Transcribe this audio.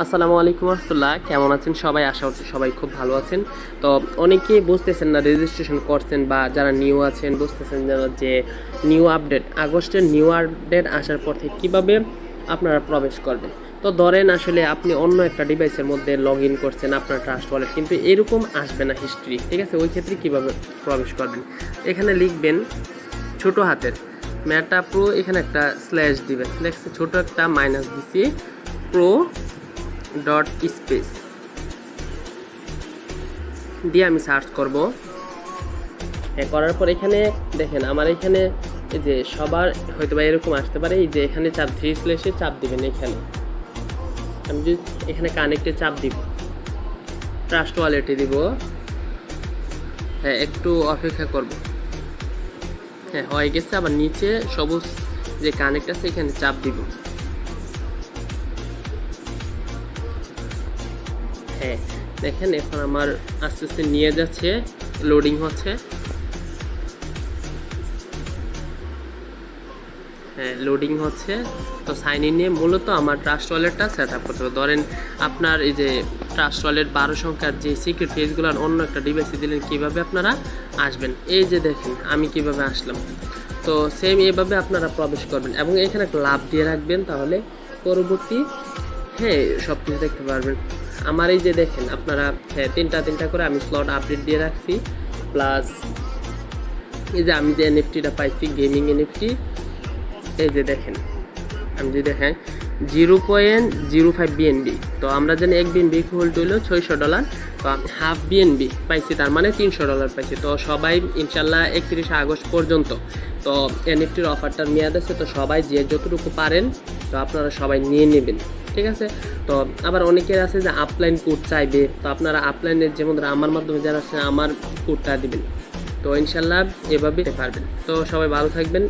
আসসালামু আলাইকুম রহমতুল্লাহ। কেমন আছেন সবাই? আশা করছি সবাই খুব ভালো আছেন। তো অনেকেই বুঝতেছেন না রেজিস্ট্রেশন করছেন বা যারা নিউ আছেন, বুঝতেছেন যেন যে নিউ আপডেট আগস্টের নিউ আপডেট আসার পর থেকে কীভাবে আপনারা প্রবেশ করবেন। তো ধরেন আসলে আপনি অন্য একটা ডিভাইসের মধ্যে লগ ইন করছেন আপনার ট্রাস্ট ওয়ালেট কিন্তু এরকম আসবে না হিস্ট্রি ঠিক আছে? ওই ক্ষেত্রে কীভাবে প্রবেশ করবেন? এখানে লিখবেন ছোট হাতের ম্যাটা প্রো এখানে একটা স্ল্যাশ দিবেন। দেখছে ছোট একটা মাইনাস দিছি। প্রো ডট স্পেস দিয়ে আমি সার্চ করব। হ্যাঁ করার পর এখানে দেখেন, আমার এখানে যে সবার হয়তো বা এরকম আসতে পারে, এই যে এখানে চাপ থ্রি স্ল্যাশে চাপ দিবেন এখানে। আমি যদি এখানে কানেক্টে চাপ দিব ট্রাস্ট ওয়ালেটে দিব। হ্যাঁ একটু অপেক্ষা করব। হ্যাঁ হয়ে গেছে, আবার নিচে সবুজ যে কানেক্ট আছে, এখানে চাপ দিব। হ্যাঁ দেখেন, এখন আমার আস্তে আস্তে নিয়ে যাচ্ছে লোডিং হচ্ছে। হ্যাঁ লোডিং হচ্ছে। তো সাইন ইন নিয়ে মূলত আমার ট্রাস্ট ওয়ালেটটা সেট আপ করতে ধরেন, আপনার এই যে ট্রাস্ট ওয়ালেট বারো সংখ্যার যে সিক্রেট পেজগুলো অন্য একটা ডিভাইসে দিলেন, কীভাবে আপনারা আসবেন? এই যে দেখেন, আমি কীভাবে আসলাম। তো সেম এইভাবে আপনারা প্রবেশ করবেন এবং এখানে একটা লাভ দিয়ে রাখবেন, তাহলে পরবর্তী হ্যাঁ সব কিছু দেখতে পারবেন। আমার এই যে দেখেন, আপনারা হ্যাঁ তিনটা তিনটা করে আমি স্লট আপডেট দিয়ে রাখছি প্লাস এই যে আমি যে এনএফটিটা পাইছি গেমিং এনএফটি এই যে দেখেন, আমি যদি দেখেন, zero point zero five BNB তো আমরা জানি এক বিএনবি হোল্ড হইল ছয়শো ডলার তো আমি হাফ বিএনবি পাইছি, তার মানে তিনশো ডলার পাইছি, তো সবাই ইনশাল্লাহ একত্রিশে আগস্ট পর্যন্ত, তো এনএফটির অফারটার মেয়াদ আছে, তো সবাই যে যতটুকু পারেন, তো আপনারা সবাই নিয়ে নেবেন। ঠিক আছে? তো আবার অনেকের আছে যে আপলাইন কোড চাইবে। তো আপনারা আপলাইনের যেমন আমার মাধ্যমে যারা আছে, আমার কোডটা দিবেন। তো ইনশাল্লাহ এভাবে পারবেন। তো সবাই ভালো থাকবেন।